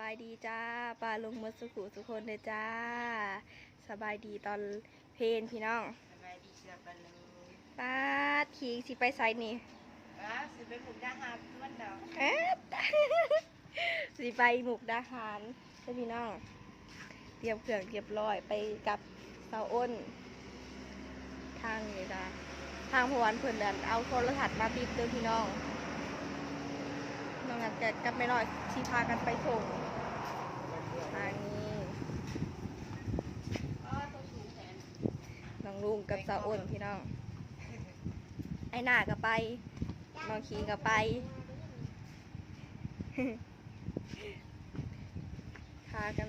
บายดีจ้าปลาลุงมดสุขุสุคนเลยจ้า สบายดีตอนเพลนพี่น้องสบายดีเสือปลาลูป้าดขี่สิไปไซนี่ว้าสิไปปลูกดาหาบมันดอกเอ๊ะสิไปหมุกดาหารใช่พี่น้อง เตรียมเครื่องเรียบร้อยไปกับเสาอ้น ทางนี่จ้าทางพวันเพื่อนเดินเอาโทรทัศน์มาติดเด้อพี่น้องน้องงัดแกกับไม่น้อยที่พากันไปส่งทางนี้อ๋อตัวสูงแขนน้องลุงกับสาวอ้นพี่น้อง ไอ้หน้าก็ไป น้องขีก็ไป พากัน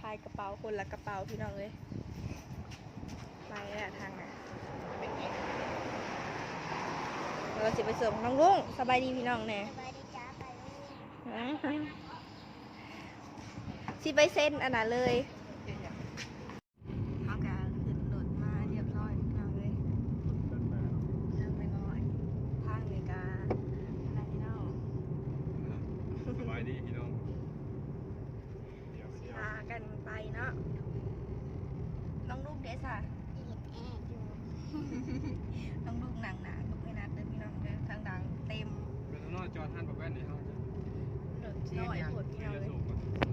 พายกระเป๋าคนละกระเป๋าพี่น้องเลยไปแล้วทางน่ะเราสิไปเสริมน้องลุงสบายดีพี่น้องแน่สบายดีจ้าไปโรงเรียน สิไปเส้นอันนั้นเลยเขากะขึ้นรถมาเรียบร้อยพี่น้องเลยทางไปหน่อยทางเลยกาทางพี่น้องสบายดีพี่น้องเดี๋ยวเสียวพากันไปเนาะน้องลูกเดซ่ะเรียนแอร์อยู่น้องลูกหนังหนาลูกไม่นัดเดินพี่น้องเดินทางดังเต็มเป็นทางนอกจอท่านแบบแว่นในห้องจะรถน้อยปวดพี่เสีน้องยเลย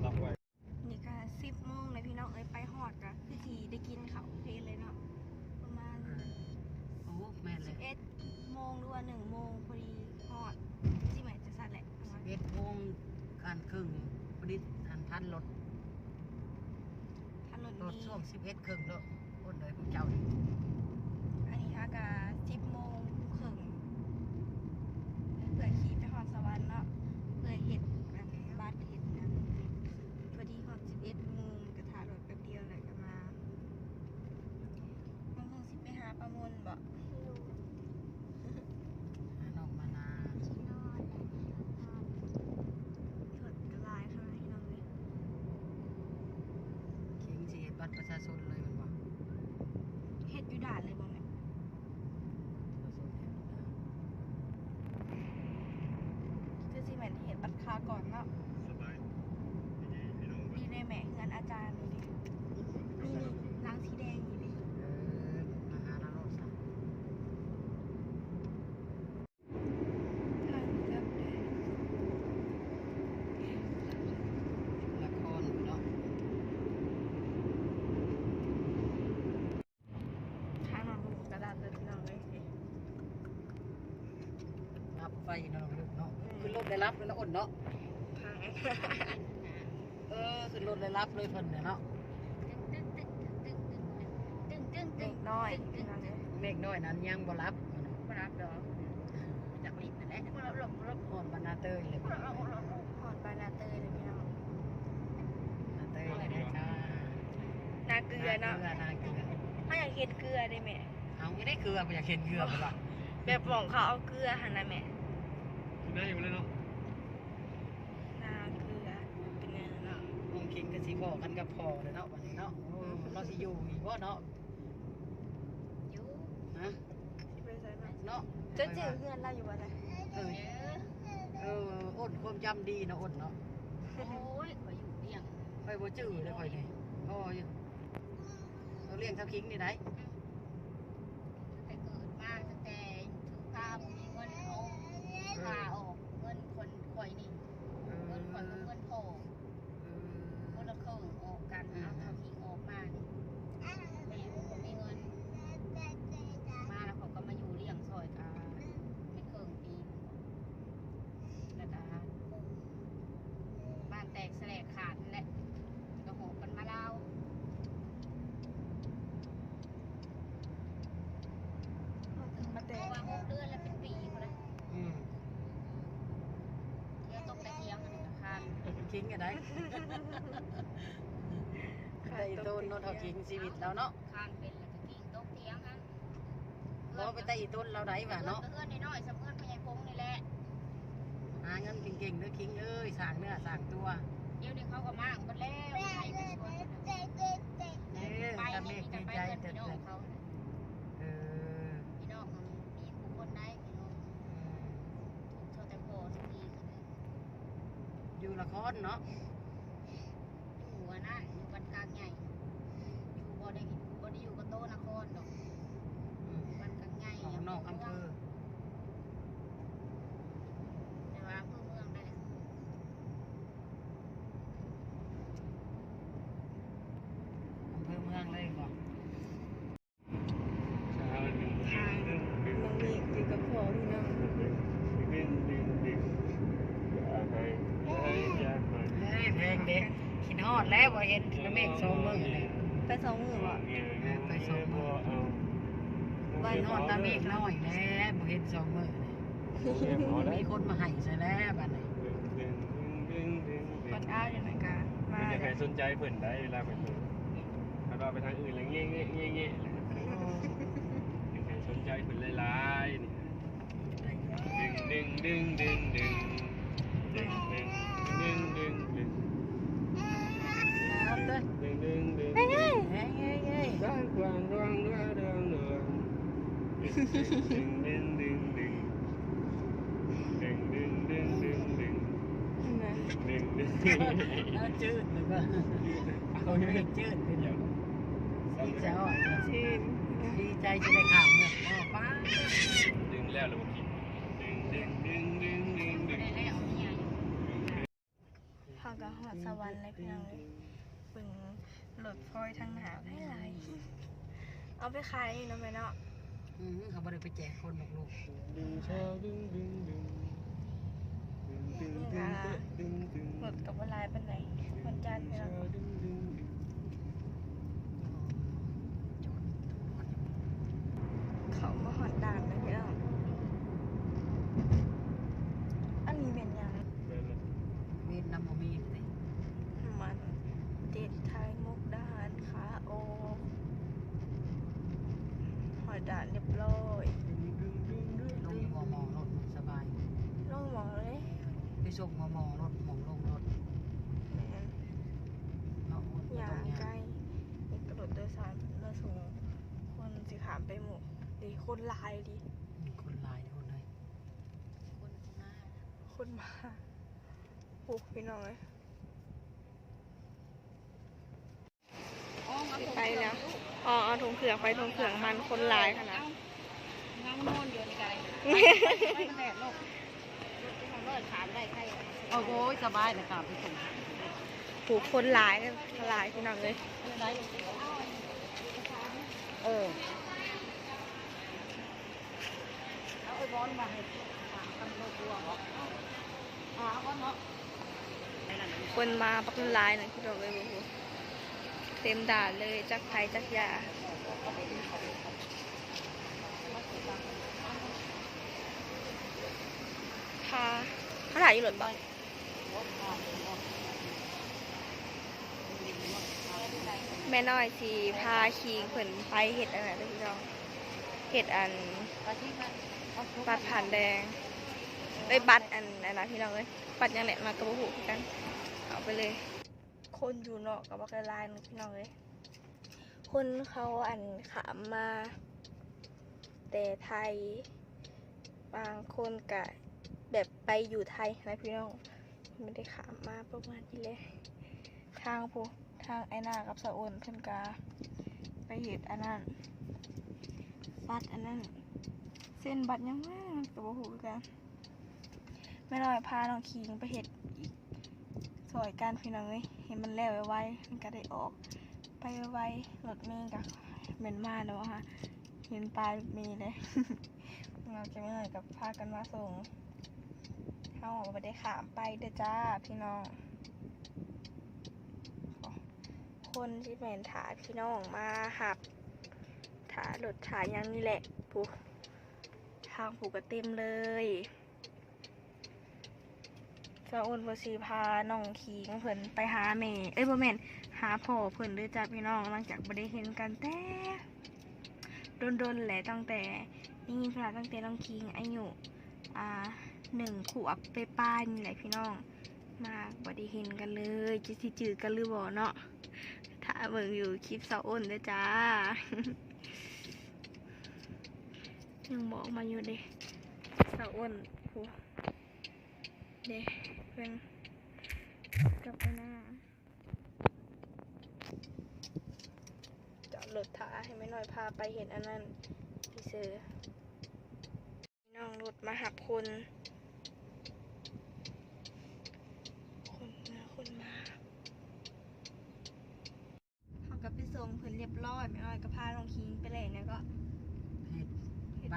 ทันทันรถ ถนนรถนี้ช่วงสิบเอ็ดครึ่งแล้วคนเลยพวกเจ้านี่อันนี้ฮะกะสิบโมงครึ่งเพื่อขี่ไปหอดสวรรค์เนาะเพื่อเห็ดแบบบัตรเห็ดนะพอดีหอดสิบเอ็ดโมงกระถารถแป๊บเดียวเลยก็มาบางคงสิไปหาประมวลบ่ หาน้องมานา ที่นอนและที่นอน ถดกระลายข้างในน้องเลย เข่งสีบัตรประชาชนเลยมันบอก เห็ดอยู่ด่านเลยบ่แม่ ประชาชนเนี่ย คือสิแม่นเห็ดบัตรคาก่อนเนาะ สบายดีพี่น้อง นี่ได้แม่เงินอาจารย์ดูดินี่นี่ล้างสีแดงอยู่ดิ เออมาหาเราโลดซะ ทางเลือกเลย ละครเนาะ ทางน้องลูกกระดาษเลยพี่น้องเลย รับไฟเนาะลูกเนาะขึ้นรถได้รับเลย นะอ่อนเนาะทางเออขึ้นรถได้รับเลยเพิ่นเนี่ยเนาะตึ้งตึ้งตึ้งตึ้งตึ้งตึ้งตึ้งตึ้เด็งกน้อยพี่น้องเลยเมฆน้อยนั้นยังบ่รับมารับดอกจากลิ้นนั่นแหละมารับหลบรับหอนบรรณาเตยเลยบรรรับรับรับหอดบานาเตยเลยพี่น้องณาเตยเลยนะจ้านาเกลือเนาะเกลือนาเกลือถ้าอยากเห็นเกลือได้แม่เอาไม่ได้เกลือไปอยากเห็นเกลือไปว่ะแบบหมองเขาเอาเกลือหันนะแม่กินได้อยู่เลยเนาะ นาเกลือเป็นไงเนาะมองคิงกับสีบอกันกับพอเลยเนาะวันนี้เนาะโอ้เราสิอยู่อีกว่าเนาะอยู่ฮะไปใส่มาเนาะจะเจอเพื่อนเราอยู่บ่ได้เออเยอะเอออ้นความจำดีเนาะอ้นเนาะโอ้ยขอยอยู่เลี้ยงค่อยบ่จื้อเลยค่อยนี่โอ้ยเราเลี้ยงเท่าคิงนี่ได้ แต่เกิดมาตั้งแต่ถือผ้าบ่มีเงินเอาผ้าออกเงินคนข่อยนี่ เออ เงินข่อยกับเงินพ่อ เอ คนละครึ่งออกกันเอาเท่าทิ้งออกมานี่แม่ผมมีเงิน มาแล้วเขาก็มาอยู่เลี้ยงซอยกันไม่ครึ่งปีแล้วก็บ้านแตกแสลกขาดนั่นแหละก็หอบกันมาเล่า มา เพ แต่ ราะว่าหกเดือนแล้วเป็นปีหมดแล้ว อืม เดี๋ยวตกตะเกียงอันนี้ก็ขาด คิงกันได้ ได้อีต้นเนาะเท่าคิงชีวิตเราเนาะคานเป็นแล้วก็กิ่งตกเตียงอันเราไปแต่อีต้นเราได้ว่ะเนาะเอื้อนน้อยๆสำเอื้อนพญายพงนี่แหละหาเงินเก่งๆเด้อคิงเอ้ยสร้างเนื้อสร้างตัว เดี๋ยวนี้เขาก็มากหมดแล้วใครไปชวน อืม อันนั่นอยู่บ้านกลางใหญ่ อยู่บ่ได้บ่ได้อยู่กับโตนครดอก อืม บ้านกลางใหญ่ ออกนอกอำเภอ แต่ว่าอำเภอเมืองได้แหละ อำเภอเมืองเลยบอก เช้าดึง ทางน้องเมฆอยู่กับพ่อพี่น้อง ดึงดึงดึงดึงอย่าให้ให้อย่าให้ เฮ้ยเพลงเด็กขินฮอ ดแล้วบ่เห็นพระเมฆสองมือเลยไปสองมือบ่ไปส่งบ่เอาขินฮอดตาเมฆน้อยแล้วบ่เห็นสองมือเลยเอาได้มีคนมาให้ซะแล้วบัดนี้ดึงดึงดึงดึงกดอ้าวอย่างไรกันมามันจะเลใครยสนใจเพิ่นได้เวลาเพิ่นเพิ่นถ้าเราไปทางอื่นแล้วเงี้ยเงี้ยเงี้ยเงี้ยใครสนใจเพิ่นหลายๆนี่ดึงดึงดึงดึงดึงดึงดึงดึงดึง ครับเด้อ ดึงดึงดึง ไปไง เฮ้ยเฮ้ยเฮ้ย ร่างกวางร่างร่างร่างร่าง ดึงดึงดึงดึงดึงดึงดึงดึงดึงนะดึงดึงเอาจืดหรือว่าเอาเมฆจืดขึ้นอยู่ดีใจอ่อนชื่นดีใจจะได้ข่าวเนี่ยอ๋อป้าดึงแล้วเราบอกกินดึงดึงดึงดึงดึงบ่ดึงได้แล้วเนี่ยอยู่พอกับหอดสวรรค์เลยพี่น้องปึงหลดพลอยทางหนาวให้ไรเอาไปขายนี่นะแม่เนาะ อืมเขาบ่ได้ไปแจกคนหรอกลูกดึงชาดึงดึงดึงดึงดึงดึงดึงดึง หลดกับว่าลายเป็นไหนวันจันทร์พี่น้อง ดึงดึง เขามาหอดด่านเลยพี่น้องอันนี้เป็นยัง เวียดนามบ่มีเลย มันเด็ดไทยมุกดาหารขาโอหอ ดด่านเรียบร้อยลงหมอหมอรถสบายน้องหมอเลยไปส่งหมอหมอรถหมองลงรถเนาะอย่าใกล้มีกระโดดโดยสารมาส่งคนสิขามไปหมู่ดีคนหลายดี มีคนหลายคนเลยคนมาคนมาปลูกพี่น้องเลย อ๋อมา ไปแล้ว อ๋อเอาถุงเผือกไปถุงเผือกมันคนหลายขนาดเงาโน่นอยู่ในไกลไม่แดดโลกทางเลิศถามได้ใครโอ้โหสบายนะครับไปส่งปลูกคนหลายหลายพี่น้องเลยได้เออเอาไอ้บอลมาให้ถามกันโลกลัวเหรออ่าเอาบอลเนาะคนมาปักหลายหน่อยพี่น้องเลยโอ้โห เต็มด่านเลยจักไทยจักยาพาเขาถ่ายอยู่หลดบ้างแม่น้อยสีพาคิงเพิ่นไปเห็ดอะไรเด้อพี่น้องเห็ดอันบัตรผ่านแดงเอ้บัตรอันอันนะพี่น้องเอ้ยบัตรยังแหละมากระบุกกันเอาไปเลย คนอยู่เนาะกับบักลายนึงพี่น้องเอ้ยคนเขาอันขามมา แต่ไทย บางคนกะแบบไปอยู่ไทยนะพี่น้องไม่ได้ขามมาประมาณนี้เลยทางผู้ทางไอ้นากับสะโอนเพิ่นกาไปเห็ดอันนั้นบัตรอันนั้น เส้นบัตรยังมากตัวหูคือกันไม่น้อยพาน้องคิงไปเห็ดอีกสวยการพี่น้องเอ้ย เห็นมันแล้วไวๆมันก็ได้ออก ไปไวๆรถเมย์กับเหม็นมาแล้วอะค่ะเห็นปลายมย์เลยเราจะไม่เหน่อยกับพากันมาส่งเข้าออกไปได้ขามไปเด้อจ้าพี่น้อง คนที่แมนถาพี่น้องมาหับถารถถายังนี่แหละปูทางผูกกระเต็มเลย สะอุ่นบสีพาน้องขีงเพิ่นไปหาแม่เอ้ยบ่แม่นหาพ่อเพิ่นด้วยจ้าพี่น้องหลังจากบ่ได้เห็นกันแต่โดนๆแหละตั้งแต่นี่พลาตั้งแต่น้องคิงอายุอ่าหนึ่งขวบไปป้ายนี่แหละพี่น้อง มาบ่ได้เห็นกันเลยจะสิจืดกันหรือบ่เนาะถ้าเบิ่งอยู่คลิปเสาอ้นด้วยจ้ายังบอกมาอยู่เด้เสาอ้นผู เดี๋ยวเป็นกลับไปหน้าจอดรถท้าให้ไม่หน่อยพาไปเห็นอันนั้นพี่เสือน้องรถมาหับคน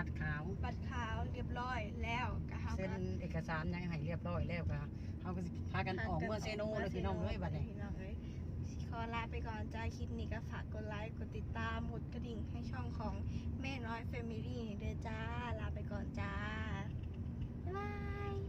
ตรขาวบัตรขาวเรียบร้อยแล้วก็เขาเซ็ก็นเอกสารยังให้เรียบร้อยแล้วก็เขาก็สิพากันออกเมื่อเซโนเลยพี่น้องเลยบัดนี้ พี่น้องเอ้ยสิขอลาไปก่อนจ้าคลิปนี้ก็ฝากกดไลค์กดติดตามกดกระดิ่งให้ช่องของแม่น้อยแฟมิลี่เด้อจ้าลาไปก่อนจ้าบ๊ายบาย